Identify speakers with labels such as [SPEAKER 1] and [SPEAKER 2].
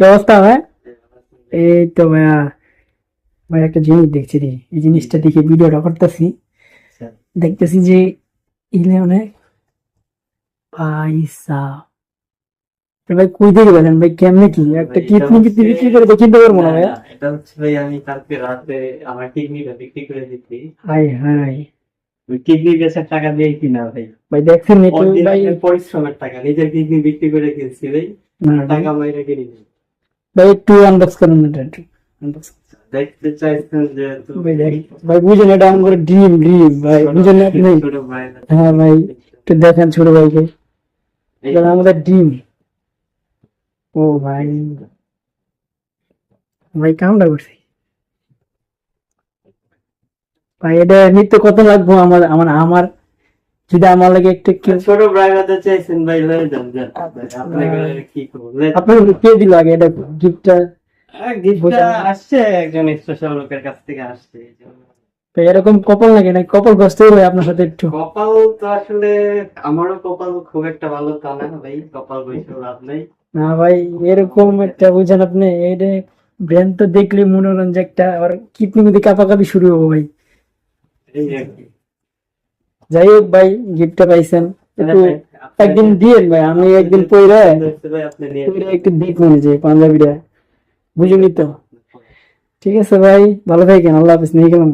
[SPEAKER 1] কি অবস্থা ভাই? এই তো ভাইয়া ভাই একটা জিনিস দেখছি রে। এই জিনিসটা দেখে ভিডিওটা করতেছি।
[SPEAKER 2] আচ্ছা।
[SPEAKER 1] দেখতেছি যে ইলে অনেক ভাই ভাই কই থেকে পেলেন? ভাই কেমনে কি? একটা কিডনি কিডনি বিক্রি করে দেখিতে পারব না
[SPEAKER 2] না,
[SPEAKER 1] ভাইয়া
[SPEAKER 2] এটা হচ্ছে ভাই আমি কালকে রাতে আমার কিডনিটা বিক্রি করে দিচ্ছি।
[SPEAKER 1] হাই হাই
[SPEAKER 2] কিডনি বেচার টাকা দিয়েই কিনা ভাই?
[SPEAKER 1] ভাই দেখছেন ভাই
[SPEAKER 2] Original পরিশ্রমের টাকা নিজের কিডনি বিক্রি করে কিনছি ভাই। টাকা মাইরে কিনি
[SPEAKER 1] ভাই একটু আনবক্স করুন না একটু unbox
[SPEAKER 2] দেখতে চাইছেন যে
[SPEAKER 1] ভাই বুঝেন এটা আমার ড্রিম ড্রিম ভাই বুঝেন আপনি? হ্যাঁ ভাই একটু দেখেন ছোট ভাইকে। এটা আমাদের ডিম ও ভাই। ভাই কামটা করছি। ভাই এটা নিতে কত লাগবো? আমার আমার আমার যদি আমার লাগে একটু
[SPEAKER 2] ছোট চাইছেন ভাই লয়ে যান যান। আপনাকে কি করব? লয়ে-
[SPEAKER 1] আপনার কে দিল আগে? এটা গিফটটা?
[SPEAKER 2] আসছে একজন স্পেশাল লোকের কাছ থেকে আসছে
[SPEAKER 1] এরকম কপাল লাগে না কপাল গ্রস্ত হয়ে আপনার সাথে একটু।
[SPEAKER 2] কপাল তো আসলে আমারও কপাল খুব একটা ভালো তা না ভাই কপাল বইসেও লাভ নেই।
[SPEAKER 1] না ভাই এরকম একটা বুঝেন আপনি এটা ব্রেন তো দেখলে মনে যে একটা আবার কিডনি মধ্যে কাঁপাকাপি শুরু হব ভাই।
[SPEAKER 2] এই আর কি।
[SPEAKER 1] যাই হোক ভাই গিফটটা পাইছেন। একটু একদিন দিয়েন ভাই আমি একদিন পইরা পইরা একটু দিক মনে যে পাঞ্জাবিটা। বুঝুনি তো। ঠিক আছে ভাই ভালো থাকেন আল্লাহ হাফিজ নিয়ে গেলাম।